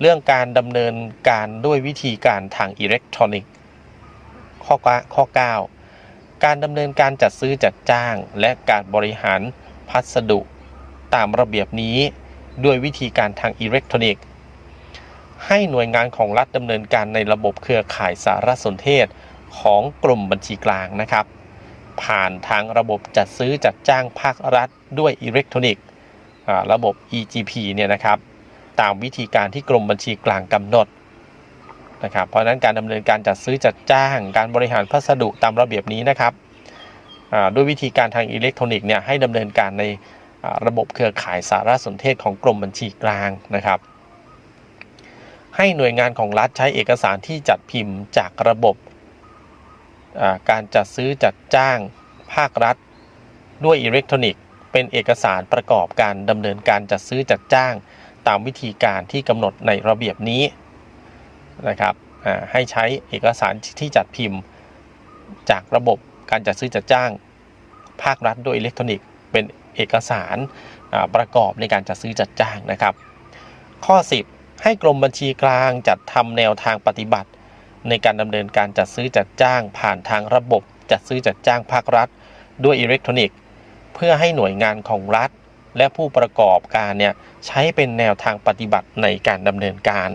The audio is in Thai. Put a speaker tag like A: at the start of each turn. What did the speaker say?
A: เรื่องการดำเนินการด้วยวิธีการทางอิเล็กทรอนิกส์ ข้อ9ข้อ 9 การดำเนินการจัดซื้อจัดจ้าง และการบริหารพัสดุ ตามระเบียบนี้ ด้วยวิธีการทางอิเล็กทรอนิกส์ ให้หน่วยงานของรัฐดำเนินการในระบบเครือข่ายสารสนเทศของกรมบัญชีกลางนะครับ ผ่านทางระบบจัดซื้อจัดจ้างภาครัฐด้วยอิเล็กทรอนิกส์ระบบ EGP เนี่ยนะครับ ตามวิธีการที่กรมบัญชีกลางกำหนดนะครับเพราะฉะนั้นการดำเนินการจัดซื้อจัดจ้าง การบริหารพัสดุตามระเบียบนี้นะครับด้วยวิธีการทางอิเล็กทรอนิกส์เนี่ยให้ดำเนินการในระบบเครือข่ายสารสนเทศของกรมบัญชีกลางนะครับ ให้หน่วยงานของรัฐใช้เอกสารที่จัดพิมพ์จากระบบการจัดซื้อจัดจ้างภาครัฐ ด้วยอิเล็กทรอนิกส์ เป็นเอกสารประกอบการดำเนินการจัดซื้อจัดจ้าง ตามวิธีการที่กำหนดในระเบียบนี้นะครับให้ใช้เอกสารที่จัดพิมพ์จากระบบการจัดซื้อจัดจ้าง ภาครัฐด้วยอิเล็กทรอนิกส์เป็นเอกสารประกอบในการจัดซื้อจัดจ้างนะครับ ข้อ 10 ให้กรมบัญชีกลางจัดทำแนวทางปฏิบัติ ในการดำเนินการจัดซื้อจัดจ้าง ผ่านทางระบบจัดซื้อจัดจ้างภาครัฐ ด้วยอิเล็กทรอนิกส์ เพื่อให้หน่วยงานของรัฐ และผู้ประกอบการเนี่ยใช้เป็นแนวทางปฏิบัติในการดำเนินการ